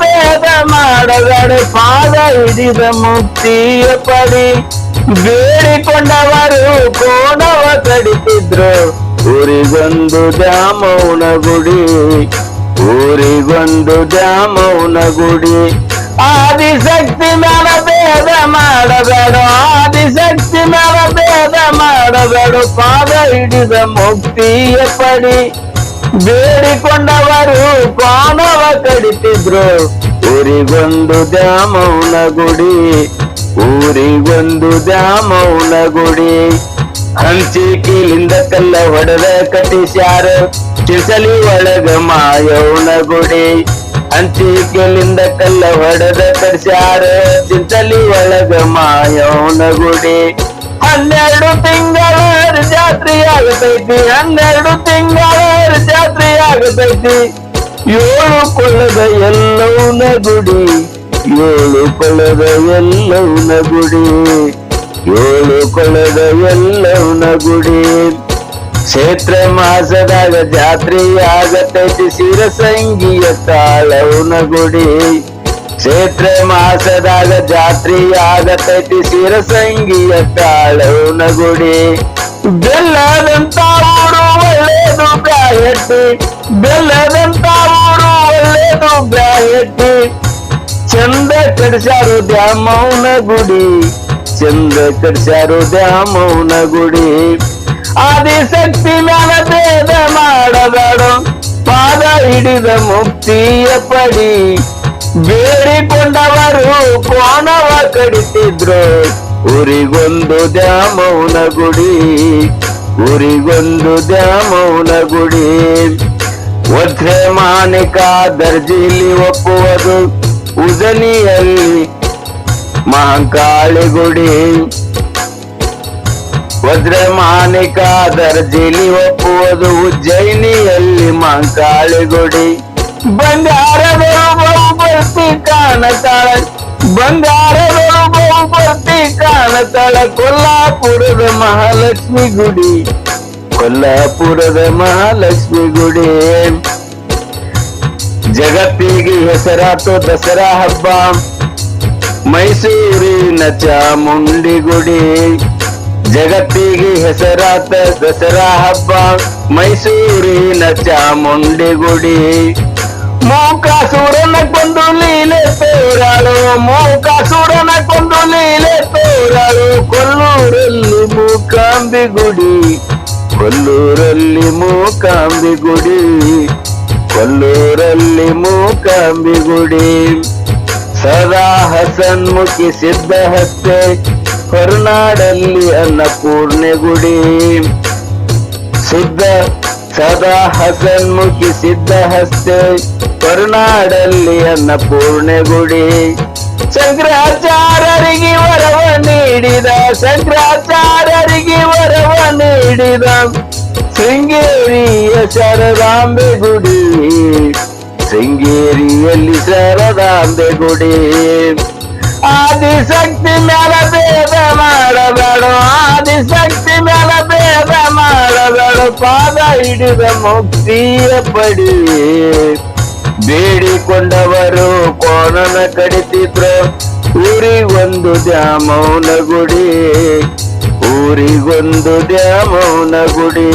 ಭೇದ ಮಾಡಗಡೆ ಪಾದ ಹಿಡಿದ ಮುಕ್ತಿಯ ಪಡಿ. ಬೇಡಿಕೊಂಡವರು ಕೋಣವ ಕಡಿತಿದ್ರು. ಊರಿಗೊಂದು ದ್ಯಾಮೌನ ಗುಡಿ ಊರಿಗೊಂದು ದ್ಯಾಮೌನ ಗುಡಿ ಆದಿಶಕ್ತಿ ಮ್ಯಾಲ ಭೇದ ಮಾಡಬೇಡ ಆದಿಶಕ್ತಿ ಮ್ಯಾಲ ಭೇದ ಮಾಡಬೇಡ ಪಾದ ಹಿಡಿದ ಮುಕ್ತಿಯ ಪಡಿ. ಬೇಡಿಕೊಂಡವರು ಪಾನವ ಕಡಿತಿದ್ರು. ಊರಿಗೊಂದು ದ್ಯಾಮೌನ ಗುಡಿ, ಊರಿಗೊಂದು ದ್ಯಾಮೌನ ಗುಡಿ. ಹಂಚಿಕಿಲಿಂದ ಕಲ್ಲ ಹೊಡೆದ ಕಟಿಸ್ಯಾರ ಚಿಸಲಿ ಒಳಗ ಮಾಯೌನ ಗುಡಿ. ಹಂಚಿಕಿಲಿಂದ ಕಲ್ಲ ಹೊಡೆದ ಕಟ್ಸ್ಯಾರ ಚಿಸಲಿ ಒಳಗ ಮಾಯೌನ ಗುಡಿ. ಹನ್ನೆರಡು ತಿಂಗಳ ಜಾತ್ರೆ ಆಗತೈತಿ, ಹನ್ನೆರಡು ತಿಂಗಳ ಜಾತ್ರೆ ಆಗತೈತಿ. ಏಳು ಕೊಳ್ಳದ ಎಲ್ಲವನ ಗುಡಿ ಏಳು ಕೊಳ್ಳದ ಎಲ್ಲವನ ಗುಡಿ ಏಳು ಕೊಳ್ಳದ ಎಲ್ಲವನ ಗುಡಿ ಕ್ಷೇತ್ರ ಮಾಸದಾಗ ಜಾತ್ರೆ ಆಗತೈತಿ, ಸಿರಸಂಗಿಯ ತಾಳವನ ಗುಡಿ ಕ್ಷೇತ್ರ ಮಾಸದಾಗ ಜಾತ್ರೆ ಆಗತೈತಿ ಸಿರಸಂಗಿಯ ತಾಳವನ ಗುಡಿ ಬೆಲ್ಲದಂತ ಊರು ಒಳ್ಳೇದು ಬ್ರಾಯಟ್ಟಿ ಬೆಲ್ಲದಂತ ಊರು ಒಳ್ಳೇದು ಬ್ರಾಯಟ್ಟಿ ಚಂದ ಕಡ್ಸ್ಯಾರು ದ್ಯಾಮೌನ ಗುಡಿ ಚಂದ ಕಡ್ಸ್ಯಾರು ದ್ಯಾಮೌನ ಗುಡಿ ಆದಿಶಕ್ತಿ ಮ್ಯಾಲ ಭೇದ ಮಾಡಬೇಡ ಪಾದ ಹಿಡಿದ ಮುಕ್ತಿಯ ಪಡಿ ಬೇಡಿಕೊಂಡವರು ಕೋನವ ಕಡಿತಿದ್ರು. ಊರಿಗೊಂದು ದ್ಯಾಮೌನ ಗುಡಿ ಊರಿಗೊಂದು ದ್ಯಾಮೌನ ಗುಡಿ ವಜ್ರೆ ಮಾನಿಕ ದರ್ಜಿಲಿ ಒಪ್ಪುವುದು ಉಜನಿಯಲ್ಲಿ ಮಹಾಕಾಳಿ ಗುಡಿ. ವಜ್ರೆ ಮಾನಿಕ ದರ್ಜಿಲಿ ಒಪ್ಪುವುದು ಉಜ್ಜಯಿನಿಯಲ್ಲಿ ಮಹಾಕಾಳಿ ಗುಡಿ. ಬಂಗಾರದಳು ಬಹುಬರ್ತಿ ಕಾಣತಾಳ ಬಂಗಾರದಳು ಬಹುಬರ್ತಿ ಕಾಣತಾಳ ಕೊಲ್ಲಾಪುರದ ಮಹಾಲಕ್ಷ್ಮಿ ಗುಡಿ ಕೊಲ್ಲಾಪುರದ ಮಹಾಲಕ್ಷ್ಮಿ ಗುಡಿ ಜಗತ್ತಿಗೆ ಹೆಸರಾತು ದಸರಾ ಹಬ್ಬ ಮೈಸೂರಿನ ಚಾಮುಂಡಿ ಗುಡಿ ಜಗತ್ತಿಗೆ ಹೆಸರಾತ ದಸರಾ ಹಬ್ಬ ಮೈಸೂರಿನ ಚಾಮುಂಡಿ ಗುಡಿ ಮೂಕಾಸುರನ ಕೊಂದು ಲೀಲೆ ತೋರಾಳು ಮೂಕಾಸುರನ ಕೊಂದು ಲೀಲೆ ತೋರಾಳು ಕೊಲ್ಲೂರಲ್ಲಿ ಮೂಕಾಂಬಿ ಗುಡಿ, ಕೊಲ್ಲೂರಲ್ಲಿ ಮೂಕಾಂಬಿ ಗುಡಿ, ಕೊಲ್ಲೂರಲ್ಲಿ ಮೂಕಾಂಬಿ ಗುಡಿ. ಸದಾ ಹಸನ್ಮುಖಿ ಸಿದ್ಧ ಹಸ್ತೆ ಹೊರನಾಡಲ್ಲಿ ಅನ್ನಪೂರ್ಣೆ ಗುಡಿ. ಸದಾ ಹಸನ್ಮುಖಿ ಸಿದ್ಧ ಹಸ್ತೆ, ಕರುನಾಡಲ್ಲಿ ಅನ್ನಪೂರ್ಣೆ ಗುಡಿ ಶಂಕರಾಚಾರ್ಯರಿಗೆ ವರವ ನೀಡಿದ, ಶಂಕರಾಚಾರ್ಯರಿಗೆ ವರವ ನೀಡಿದ ಶೃಂಗೇರಿಯ ಶರದಾಂಬೆ ಗುಡಿ ಶೃಂಗೇರಿಯಲ್ಲಿ ಶರದಾಂಬೆ ಗುಡಿ ಆದಿಶಕ್ತಿ ಮೇಲೆ ಭೇದ ಮಾಡಬೇಡ ಆದಿಶಕ್ತಿ ಮೇಲೆ ಪಾದ ಹಿಡಿದ ಮುಕ್ತಿಯ ಪಡಿ ಬೇಡಿಕೊಂಡವರು ಕೋಣನ ಕಡಿತಿದ್ರು. ಊರಿಗೊಂದು ದ್ಯಾಮೌನ ಗುಡಿ, ಊರಿಗೊಂದು ದ್ಯಾಮೌನ ಗುಡಿ.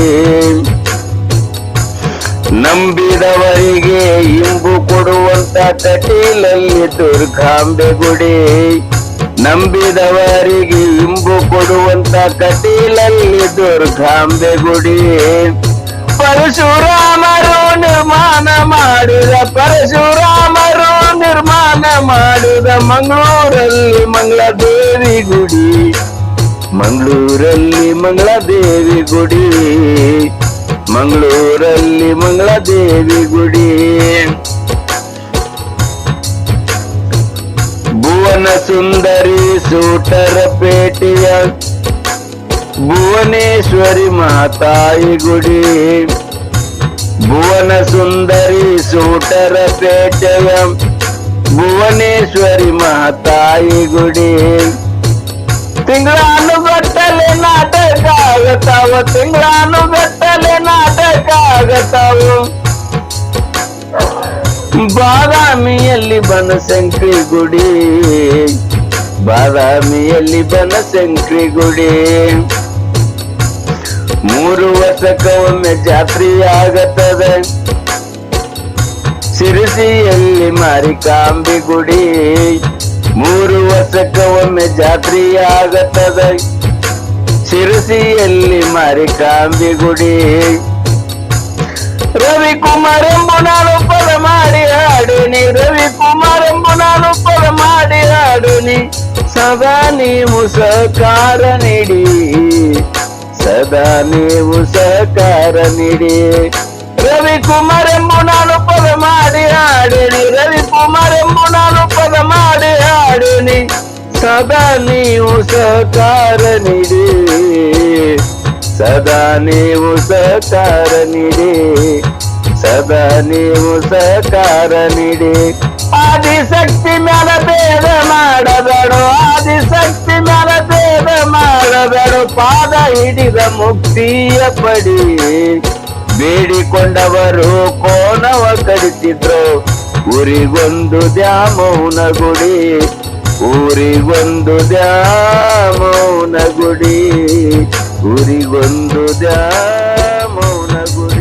ನಂಬಿದವರಿಗೆ ಇಂಬು ಕೊಡುವಂತ ಕಟೀಲಲ್ಲಿ ದುರ್ಗಾಂಬೆ ಗುಡಿ. ನಂಬಿದವರಿಗೆ ಇಂಬು ಕೊಡುವಂತ ಕಟೀಲಲ್ಲಿ ದುರ್ಗಾಂಬೆ ಗುಡಿ ಪರಶುರಾಮರು ನಿರ್ಮಾಣ ಮಾಡಿದ, ಪರಶುರಾಮರು ನಿರ್ಮಾಣ ಮಾಡಿದ ಮಂಗಳೂರಲ್ಲಿ ಮಂಗಳದೇವಿ ಗುಡಿ ಮಂಗಳೂರಲ್ಲಿ ಮಂಗಳದೇವಿ ಗುಡಿ ಮಂಗಳೂರಲ್ಲಿ ಮಂಗಳದೇವಿ ಗುಡಿ సుందరి సూటర పేటియ భువనేశ్వరి మహతాయి గుడి. భువన సుందరి సూటర పేటయ భువనేశ్వరి మహతాయి గుడి. తింగ్లాను గొట్టలే నాటకాగతావు తింగ్లాను గొట్టలే నాటకాగతావు. ಬಾದಾಮಿಯಲ್ಲಿ ಬನಶಂಕರಿ ಗುಡಿ. ಬಾದಾಮಿಯಲ್ಲಿ ಬನಶಂಕರಿ ಗುಡಿ. ಮೂರು ವರ್ಷಕ್ಕೊಮ್ಮೆ ಜಾತ್ರೆ ಆಗತ್ತದೆ ಸಿರಿಸಿಯಲ್ಲಿ ಮಾರಿಕಾಂಬಿ ಗುಡಿ. ಮೂರು ವರ್ಷಕ್ಕೊಮ್ಮೆ ಜಾತ್ರೆ ಆಗತ್ತದೆ ಸಿರಿಸಿಯಲ್ಲಿ ಮಾರಿಕಾಂಬಿ ಗುಡಿ. ರವಿಕುಮಾರ್ ಎಂಬು ನಾನು ಪದ ಮಾಡಿ ಹಾಡುನಿ ರವಿಕುಮಾರ್ ಎಂಬು ನಾನು ಪದ ಮಾಡಿ ಹಾಡುನಿ ಸದಾ ನೀವು ಸಹಕಾರ ನೀಡಿ ಸದಾ ನೀವು ಸಹಕಾರ ನೀಡಿ ರವಿಕುಮಾರ್ ಎಂಬು ನಾನು ಪದ ಮಾಡಿ ಸದಾ ನೀವು ಸಹಕಾರ ನೀಡಿ, ಸದಾ ನೀವು ಸಹಕಾರ ನೀಡಿ. ಆದಿಶಕ್ತಿ ಮ್ಯಾಲ ಭೇದ ಮಾಡಬೇಡ ಆದಿಶಕ್ತಿ ಮ್ಯಾಲ ಭೇದ ಮಾಡಬೇಡ ಪಾದ ಹಿಡಿದ ಮುಕ್ತಿಯ ಪಡಿ, ಬೇಡಿಕೊಂಡವರು ಕೋನವ ಕಡಿತಿದ್ರು. ಉರಿಗೊಂದು ದ್ಯಾಮೌನ ಗುಡಿ ಊರಿಗೊಂದು ದ್ಯಾಮೌನ ಗುಡಿ ಊರಿಗೊಂದು ದ್ಯಾಮೌನ ಗುಡಿ